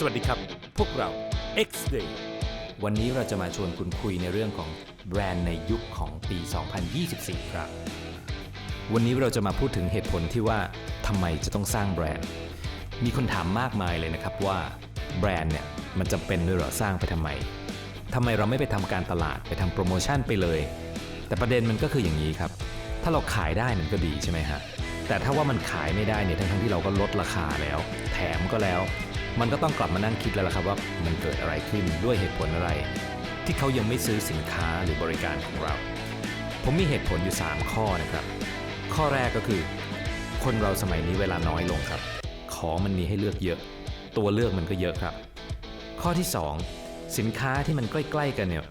สวัสดีครับ พวกเรา X Day วันนี้เราจะมาชวนคุณคุยในเรื่องของแบรนด์ในยุคของปี 2024 ครับ วันนี้เราจะมาพูดถึงเหตุผลที่ว่าทำไมจะต้องสร้างแบรนด์ มีคนถามมากมายเลยนะครับว่าแบรนด์เนี่ยมันจำเป็นด้วยเหรอสร้างไปทำไมทำไมเราไม่ไปทำการตลาดไปทำโปรโมชั่นไปเลย แต่ประเด็นมันก็คืออย่างนี้ครับ ถ้าเราขายได้มันก็ดีใช่ไหมฮะแต่ถ้าว่ามันขายไม่ได้เนี่ยทั้งที่เราก็ลดราคาแล้ว แถมก็แล้ว มันก็ต้องกลับมานั่งคิดแล้วล่ะครับว่ามันเกิดอะไรขึ้นด้วยเหตุผลอะไร ที่เขายังไม่ซื้อสินค้าหรือบริการของเรา ผมมีเหตุผลอยู่ 3 ข้อนะครับ ข้อแรกก็คือ คนเราสมัยนี้เวลาน้อยลงครับ ของมันมีให้เลือกเยอะ ตัวเลือกมันก็เยอะครับ ข้อที่ 2 สินค้าที่มันใกล้ๆกันเนี่ย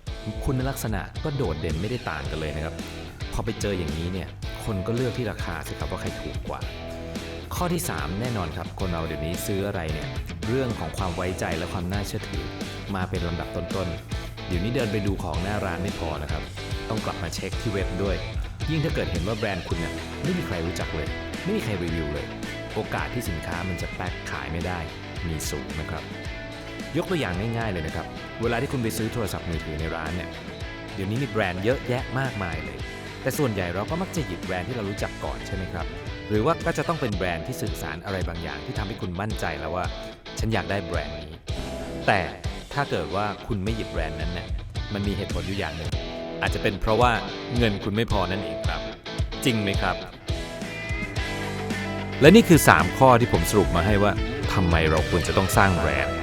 คุณลักษณะก็โดดเด่นไม่ได้ต่างกันเลยนะครับ พอไปเจออย่างนี้เนี่ยคนก็เลือกที่ราคาสิครับว่าใครถูกกว่า ข้อที่ 3 แน่นอนครับ คนเราเดี๋ยวนี้ซื้ออะไรเนี่ยเรื่องของความไว้ใจและความน่าเชื่อถือ มาเป็นลำดับต้นๆเดี๋ยวนี้เดินไปดูของหน้าร้านไม่พอนะครับ ต้องกลับมาเช็คที่เว็บด้วย ยิ่งถ้าเกิดเห็นว่าแบรนด์คุณเนี่ยไม่มีใครรู้จักเลย ไม่มีใครรีวิวเลย โอกาสที่สินค้ามันจะแป๊กขายไม่ได้ มีสูงนะครับ ยกตัวอย่างง่ายๆเลยนะครับ เวลาที่คุณไปซื้อโทรศัพท์มือถือในร้านเนี่ยเดี๋ยวนี้มีแบรนด์เยอะแยะมากมายเลย แต่ส่วนใหญ่เราก็มักจะหยิบแบรนด์ที่เรารู้จักก่อนใช่ไหมครับ หรือว่าก็จะต้องเป็นแบรนด์ที่สื่อสารอะไรบางอย่างที่ทำให้คุณมั่นใจแล้วว่า ฉันอยากได้แบรนด์นี้ แต่ถ้าเกิดว่าคุณไม่หยิบแบรนด์นั้นเนี่ยมันมีเหตุผลอยู่อย่างหนึ่งอาจจะเป็นเพราะว่าเงินคุณไม่พอนั่นเองครับ จริงไหมครับ และนี่คือ 3 ข้อที่ผมสรุปมาให้ว่าทำไมเราควรจะต้องสร้างแบรนด์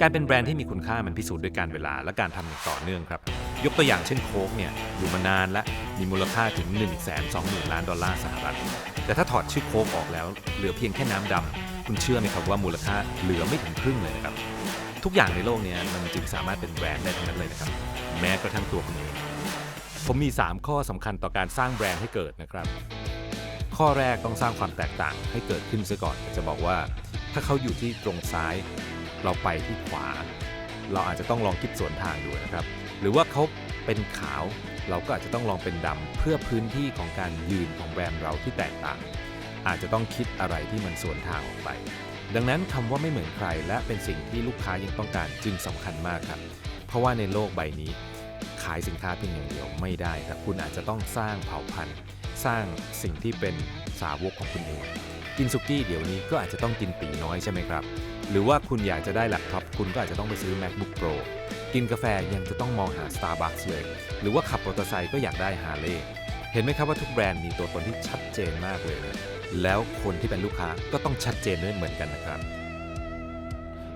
การเป็นแบรนด์ที่มีคุณค่ามันพิสูจน์ด้วยการเวลาและการทำอย่างต่อเนื่องครับ ยกตัวอย่างเช่นโค้กเนี่ยอยู่มานานและมีมูลค่าถึง 1 2 0 0 0 0 ล้านดอลลาร์สหรัฐ แต่ถ้าถอดชื่อโค้กออกแล้ว เหลือเพียงแค่น้ำดำคุณเชื่อไหมครับว่ามูลค่าเหลือไม่ถึงครึ่งเลยนะครับ ทุกอย่างในโลกนี้มันจึงสามารถเป็นแบรนด์ได้ทั้งนั้นเลยนะครับ แม้กระทั่งตัวคุณเองผมมี 3 ข้อสำคัญต่อการสร้างแบรนด์ให้เกิดนะครับ ข้อแรกต้องสร้างความแตกต่างให้เกิดขึ้นซะก่อน จะบอกว่า ถ้าเขาอยู่ที่ตรงซ้าย เราไปที่ขวา เราอาจจะต้องลองคิดสวนทางดูนะครับ หรือว่าเขาเป็นขาว เราก็อาจจะต้องลองเป็นดำเพื่อพื้นที่ของการยืนของแบรนด์เราที่แตกต่าง อาจจะต้องคิดอะไรที่มันสวนทางออกไป ดังนั้นคำว่าไม่เหมือนใคร และเป็นสิ่งที่ลูกค้ายังต้องการจึงสำคัญมากครับ เพราะว่าในโลกใบนี้ ขายสินค้าเพียงอย่างเดียวไม่ได้ครับคุณอาจจะต้องสร้างเผ่าพันธุ์ สร้างสิ่งที่เป็นสาวกของคุณเองกินซุกี้เดี๋ยวนี้ก็อาจจะต้องกินตีน้อยใช่ไหมครับ หรือว่าคุณอยากจะได้แล็ปท็อปคุณก็อาจจะต้องไปซื้อ MacBook Pro กินกาแฟยังจะต้องมองหา Starbucks เลย หรือว่าขับมอเตอร์ไซค์ก็อยากได้ Harley เห็นไหมครับว่าทุกแบรนด์มีตัวตนที่ชัดเจนมากเลยนะแล้วคนที่เป็นลูกค้าก็ต้องชัดเจนด้วยเหมือนกันนะครับ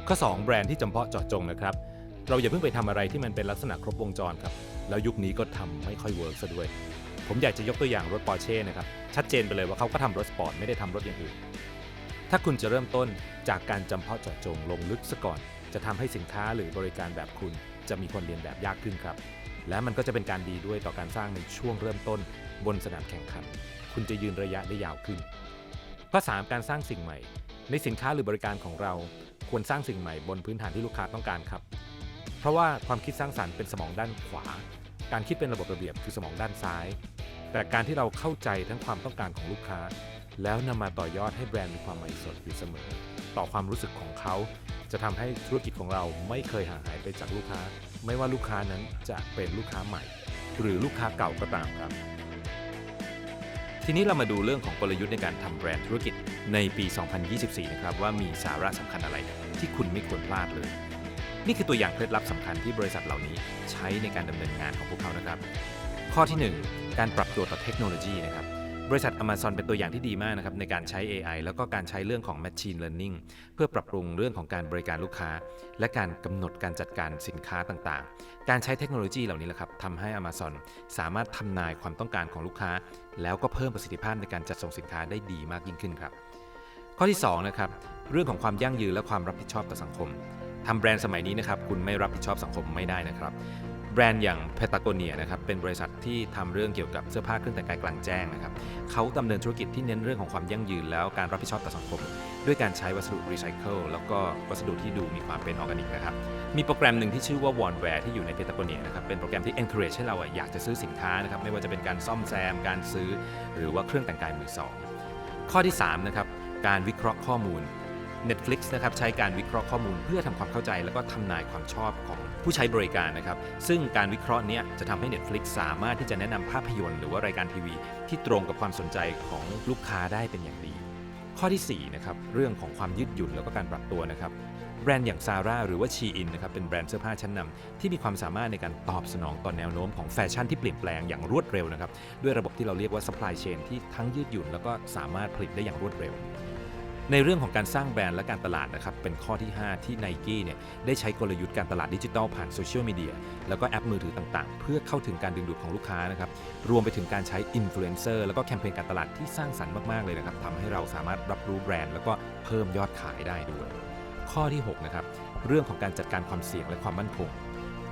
ข้อ 2 แบรนด์ที่จำเพาะเจาะจงนะครับ เราอย่าเพิ่งไปทำอะไรที่มันเป็นลักษณะครบวงจรครับ แล้วยุคนี้ก็ทำไม่ค่อยเวิร์กซะด้วย ผมอยากจะยกตัวอย่างรถปอร์เช่นะครับ ชัดเจนไปเลยว่าเขาก็ทำรถสปอร์ตไม่ได้ทำรถอย่างอื่น ถ้าคุณจะเริ่มต้นจากการจำเพาะเจาะจงลงลึกซะก่อน จะทำให้สินค้าหรือบริการแบบคุณ จะมีคนเรียนแบบยากขึ้นครับ และมันก็จะเป็นการดีด้วยต่อการสร้างในช่วงเริ่มต้น บนสนามแข่งขัน คุณจะยืนระยะได้ยาวขึ้นข้อ3การสร้างสิ่งใหม่ ในสินค้าหรือบริการของเรา ควรสร้างสิ่งใหม่บนพื้นฐานที่ลูกค้าต้องการครับ เพราะว่าความคิดสร้างสรรค์เป็นสมองด้านขวา การคิดเป็นระบบระเบียบคือสมองด้านซ้าย แต่การที่เราเข้าใจทั้งความต้องการของลูกค้า แล้วนำมาต่อยอดให้แบรนด์มีความใหม่สดอยู่เสมอ ต่อความรู้สึกของเขา จะทำให้ธุรกิจของเราไม่เคยห่างหายไปจากลูกค้า ไม่ว่าลูกค้านั้นจะเป็นลูกค้าใหม่ หรือลูกค้าเก่าก็ตามครับ ทีนี้เรามาดูเรื่องของกลยุทธ์ในการทำแบรนด์ธุรกิจในปี 2024 นะครับว่ามีสาระสำคัญอะไรที่คุณไม่ควรพลาดเลย นี่คือตัวอย่างเคล็ดลับสำคัญที่บริษัทเหล่านี้ใช้ในการดำเนินงานของพวกเขานะครับ ข้อที่ 1 การปรับตัวต่อเทคโนโลยีนะครับ บริษัท Amazon เป็นตัวอย่างที่ดีมากนะครับในการใช้ AI แล้วก็การใช้เรื่องของ Machine Learning เพื่อปรับปรุงเรื่องของการบริการลูกค้า และการกำหนดการจัดการสินค้าต่างๆ การใช้เทคโนโลยีเหล่านี้แหละครับทำให้ Amazon สามารถทำนายความต้องการของลูกค้า แล้วก็เพิ่มประสิทธิภาพในการจัดส่งสินค้าได้ดีมากยิ่งขึ้นครับ ข้อที่2นะครับเรื่องของความยั่งยืนและความรับผิดชอบต่อสังคมทำแบรนด์สมัยนี้นะครับคุณไม่รับผิดชอบสังคมไม่ได้นะครับ แบรนด์อย่าง Patagonia นะครับเป็นบริษัทที่ทำเรื่องเกี่ยวกับเสื้อผ้าเครื่องแต่งกายกลางแจ้งนะครับเขาดำเนินธุรกิจที่เน้นเรื่องของความยั่งยืน แล้วการรับผิดชอบต่อสังคม ด้วยการใช้วัสดุรีไซเคิลแล้วก็วัสดุที่ดูมีความเป็นออร์แกนิกนะครับมีโปรแกรมหนึ่งที่ชื่อว่า w a r n w a r e ที่อยู่ใน Patagonia นะครับเป็นโปรแกรมที่ encourage ให้เราอะอยากจะซื้อสินค้านะครับไม่ว่าจะเป็นการซ่อมแซม การซื้อ หรือว่าเครื่องแต่งกายมือสองข้อที่3นะครับการวิเคราะห์ข้อมูล Netflix นะครับใช้การวิเคราะห์ข้อมูลเพื่อทำความเข้าใจ แล้วก็ทำนายความชอบของผู้ใช้บริการนะครับ ซึ่งการวิเคราะห์นี้จะทำให้ Netflix สามารถที่จะแนะนำภาพยนตร์หรือว่ารายการทีวี ที่ตรงกับความสนใจของลูกค้าได้เป็นอย่างดี ข้อที่4นะครับเรื่องของความยืดหยุ่นแล้วก็การปรับตัวนะครับแบรนด์อย่างซาร่าหรือว่าชีอินนะครับเป็นแบรนด์เสื้อผ้าชั้นนำที่มีความสามารถในการตอบสนองต่อแนวโน้มของแฟชั่นที่เปลี่ยนแปลงอย่างรวดเร็วนะครับด้วยระบบที่เราเรียกว่า supply chain ที่ทั้งยืดหยุ่นแล้วก็สามารถผลิตได้อย่างรวดเร็ว ในเรื่องของการสร้างแบรนด์และการตลาดนะครับเป็นข้อที่ 5 ที่ n i กี้เนี่ยได้ใช้กลยุทธ์การตลาดดิจิทัลผ่านโซเชียลมีเดียแล้วก็แอปมือถือต่างๆ เพื่อเข้าถึงการดึงดูดของลูกค้านะครับรวมไปถึงการใช้อินฟลูเอนเซอร์แล้วก็แคมเปญการตลาดที่สร้างสรรค์มากๆเลยนะครับทำให้เราสามารถรับรู้แบรนด์แล้วก็เพิ่มยอดขายได้ด้วย ข้อที่6นะครับเรื่องของการจัดการความเสี่ยงและความมั่นคง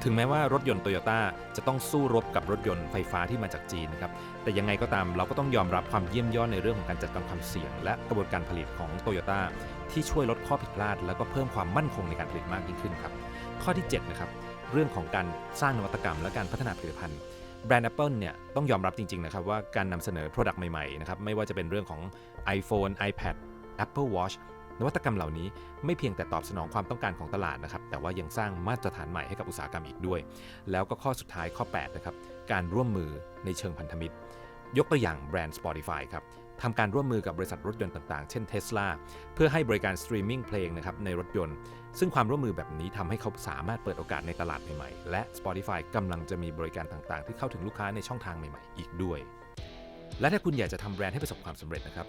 ถึงแม้ว่ารถยนต์โตโยต้าจะต้องสู้รบกับรถยนต์ไฟฟ้าที่มาจากจีนนะครับแต่ยังไงก็ตามเราก็ต้องยอมรับความเยี่ยมยอดในเรื่องของการจัดการความเสี่ยง และกระบวนการผลิตของโตโยต้าที่ช่วยลดข้อผิดพลาด แล้วก็เพิ่มความมั่นคงในการผลิตมากยิ่งขึ้นครับข้อที่7นะครับเรื่องของการสร้างนวัตกรรม และการพัฒนาผลิตภัณฑ์แบรนด์ Apple เนี่ยต้องยอมรับจริงๆนะครับว่าการนำเสนอ Product ใหม่ๆนะครับไม่ว่าจะเป็นเรื่องของ iPhone, iPad, Apple Watch นวัตกรรมเหล่านี้ไม่เพียงแต่ตอบสนองความต้องการของตลาดนะครับ แต่ว่ายังสร้างมาตรฐานใหม่ให้กับอุตสาหกรรมอีกด้วย แล้วก็ข้อสุดท้ายข้อ8นะครับ การร่วมมือในเชิงพันธมิตร ยกตัวอย่างแบรนด์ Spotify ครับทำการร่วมมือกับบริษัทรถยนต์ต่างๆ เช่น Tesla เพื่อให้บริการสตรีมมิ่งเพลงนะครับในรถยนต์ ซึ่งความร่วมมือแบบนี้ทำให้เขาสามารถเปิดโอกาสในตลาดใหม่ๆ และ Spotify กำลังจะมีบริการต่างๆ ที่เข้าถึงลูกค้าในช่องทางใหม่ๆ อีกด้วย และถ้าคุณอยากจะทำแบรนด์ให้ประสบความสำเร็จนะครับ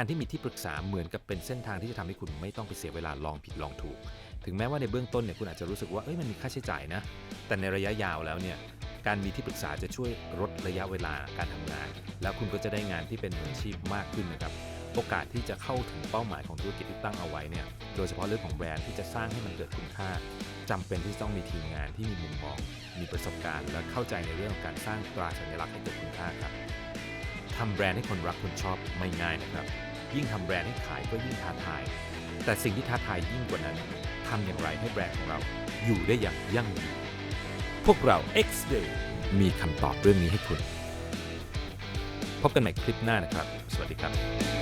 การที่มีที่ปรึกษาเหมือนกับเป็นเส้นทางที่จะทำให้คุณไม่ต้องไปเสียเวลาลองผิดลองถูก ถึงแม้ว่าในเบื้องต้นเนี่ยคุณอาจจะรู้สึกว่าเอ้ยมันมีค่าใช้จ่ายนะ แต่ในระยะยาวแล้วเนี่ยการมีที่ปรึกษาจะช่วยลดระยะเวลาการทำงาน แล้วคุณก็จะได้งานที่เป็นมืออาชีพมากขึ้นนะครับโอกาสที่จะเข้าถึงเป้าหมายของธุรกิจที่ตั้งเอาไว้เนี่ยโดยเฉพาะเรื่องของแบรนด์ที่จะสร้างให้มันเกิดคุณค่าจำเป็นที่จะต้องมีทีมงานที่มีมุมมอง มีประสบการณ์ และเข้าใจในเรื่องของการสร้างตราสัญลักษณ์ให้เกิดคุณค่าครับทำแบรนด์ให้คนรักคนชอบไม่ง่ายนะครับ ยิ่งทำแบรนด์ให้ขายก็ยิ่งท้าทาย แต่สิ่งที่ท้าทายยิ่งกว่านั้นทำอย่างไรให้แบรนด์ของเราอยู่ได้อย่างยั่งยืน พวกเรา X Day มีคำตอบเรื่องนี้ให้คุณ พบกันใหม่คลิปหน้านะครับ สวัสดีครับ